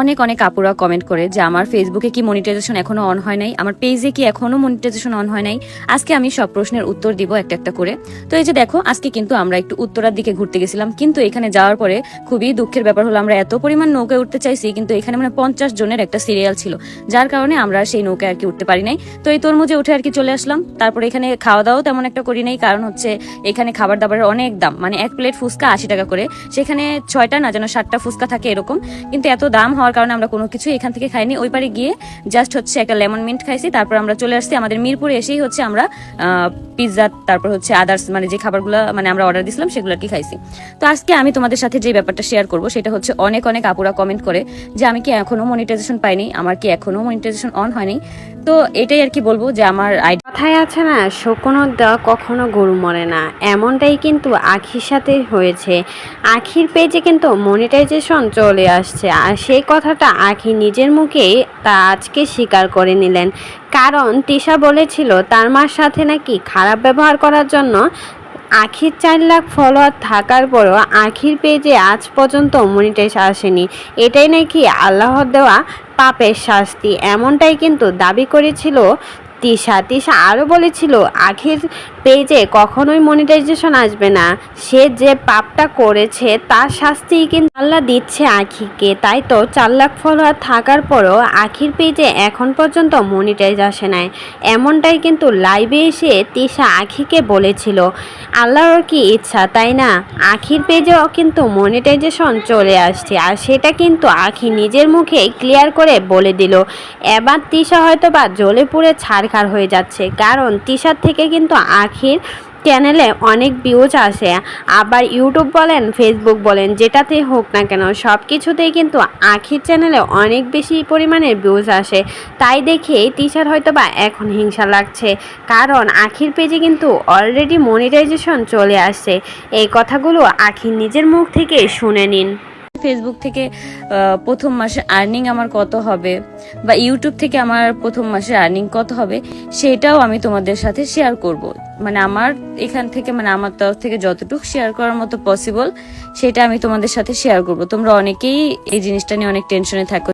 অনেক অনেক আপুরা কমেন্ট করে যে আমার ফেসবুকে কি মনিটাইজেশন এখনও অন হয় নাই? আমার পেজে কি এখনও মনিটাইজেশন অন হয় নাই? আজকে আমি সব প্রশ্নের উত্তর দিব একটা একটা করে। তো এই যে দেখো, আজকে কিন্তু আমরা একটু উত্তরার দিকে ঘুরতে গেছিলাম, কিন্তু এখানে যাওয়ার পরে খুবই দুঃখের ব্যাপার হলো, আমরা এত পরিমাণ নৌকায় উঠতে চাইছি, কিন্তু এখানে মানে পঞ্চাশ জনের একটা সিরিয়াল ছিল, যার কারণে আমরা সেই নৌকায় আর কি উঠতে পারি নাই। তো এই তরমুজে উঠে আর কি চলে আসলাম, তারপরে এখানে খাওয়া দাওয়াও তেমন একটা করি নাই, কারণ হচ্ছে এখানে খাবার দাবারের অনেক দাম মানে এক প্লেট ফুচকা আশি টাকা করে, সেখানে ছয়টা না যেন সাতটা ফুচকা থাকে এরকম, কিন্তু এত দাম হওয়ার কারণে আমরা কোনো কিছু এখান থেকে খাইনি। ওই পারে গিয়ে জাস্ট হচ্ছে একটা লেমন মিন্ট খাইছি, তারপর আমরা চলে আসছি আমাদের মিরপুরে এসেই হচ্ছে আমরা পিৎজা তারপর হচ্ছে আদার্স মানে যে খাবারগুলো মানে আমরা অর্ডার দিছিলাম সেগুলো আর কি খাইছি। তো আজকে আমি তোমাদের সাথে যে ব্যাপারটা শেয়ার করব, সেটা হচ্ছে অনেক অনেক আপুরা কমেন্ট করে যে, আমি কি এখনও মনিটাইজেশন পাইনি? আমার কি এখনও মনিটাইজেশন অন হয়নি? তো এটাই আর কি বলব যে আমার কথায় আছে না শকুনোর দেওয়া কখনো গরু মরে না। এমনটাই কিন্তু আখির সাথে হয়েছে। আখির পেজে কিন্তু মনিটাইজেশন চলে আসছে। আর সেই কথাটা আখি নিজের মুখেই তা আজকে স্বীকার করে নিলেন। কারণ তিশা বলেছিল, তার মার সাথে নাকি খারাপ ব্যবহার করার জন্য আখির চার লাখ ফলোয়ার থাকার পরও আখির পেজে আজ পর্যন্ত মনিটাইজ আসেনি। এটাই নাকি আল্লাহর দেওয়া পাপের শাস্তি। এমনটাই কিন্তু দাবি করেছিল তিশা তিশা আরও বলেছিল, আখির পেজে কখনোই মনিটাইজেশন আসবে না। সে যে পাপটা করেছে, তার শাস্তি কিন্তু আল্লাহ দিচ্ছে আখিকে। তাই তো চার লাখ ফলোয়ার থাকার পরও আখির পেজে এখন পর্যন্ত মনিটাইজ আসে নাই। এমনটাই কিন্তু লাইভে এসে তিশা আখিকে বলেছিল। আল্লাহর কি ইচ্ছা, তাই না? আখির পেজেও কিন্তু মনিটাইজেশন চলে আসছে, আর সেটা কিন্তু আখি নিজের মুখে ক্লিয়ার করে বলে দিল। এবার তিশা হয়তো বা জ্বলে পুড়ে ছাড়খাড় হয়ে যাচ্ছে। কারণ তিশার থেকে কিন্তু আখির চ্যানেলে অনেক ভিউজ আসে। আবার ইউটিউব বলেন ফেসবুক বলেন, যেটাতেই হোক না কেন সব কিছুতেই কিন্তু আখির চ্যানেলে অনেক বেশি পরিমাণে ভিউজ আসে। তাই দেখে তিশার হয়তো বা এখন হিংসা লাগছে। কারণ আখির পেজে কিন্তু অলরেডি মনিটাইজেশন চলে আসছে। এই কথাগুলো আখির নিজের মুখ থেকে শুনে নিন। ফেসবুক থেকে প্রথম মাসে আর্নিং আমার কত হবে বা ইউটিউব থেকে আমার প্রথম মাসে আর্নিং কত হবে, সেটাও আমি তোমাদের সাথে শেয়ার করব। মানে আমার এখান থেকে মানে আমার তরফ থেকে যতটুকু শেয়ার করার মতো পসিবল সেটা আমি তোমাদের সাথে শেয়ার করব। তোমরা অনেকেই এই জিনিসটা নিয়ে অনেক টেনশনে থাকো।